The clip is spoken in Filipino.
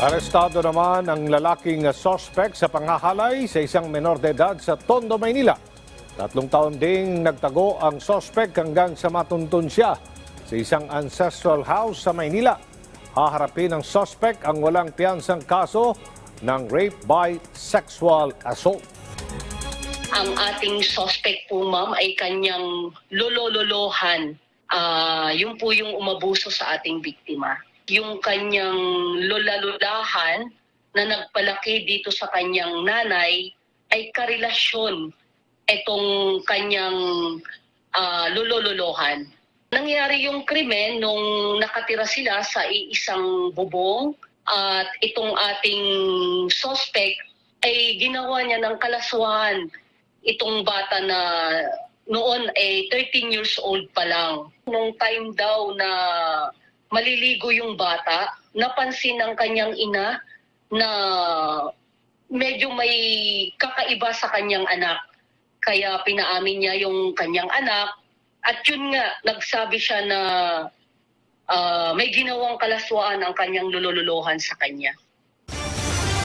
Arestado naman ang lalaking sospek sa panghahalay sa isang menor de edad sa Tondo, Maynila. Tatlong taon ding nagtago ang sospek hanggang sa matuntun siya sa isang ancestral house sa Maynila. Haharapin ng sospek ang walang piyansang kaso ng rape by sexual assault. ang ating suspect po ma'am ay kanyang lolololohan. Ah, yun po yung umabuso sa ating biktima. Yung kanyang lolalulahan na nagpalaki dito sa kanyang nanay ay karelasyon itong kanyang ah, lolololohan. Nangyari yung krimen nung nakatira sila sa iisang bubong at itong ating suspect ay ginawa niya ng kalaswahan itong bata na noon ay 13 years old pa lang. Nung time daw na maliligo yung bata, napansin ng kanyang ina na medyo may kakaiba sa kanyang anak. Kaya pinaamin niya yung kanyang anak at yun nga, nagsabi siya na ah, may ginawang kalaswaan ang kanyang lululuhan sa kanya.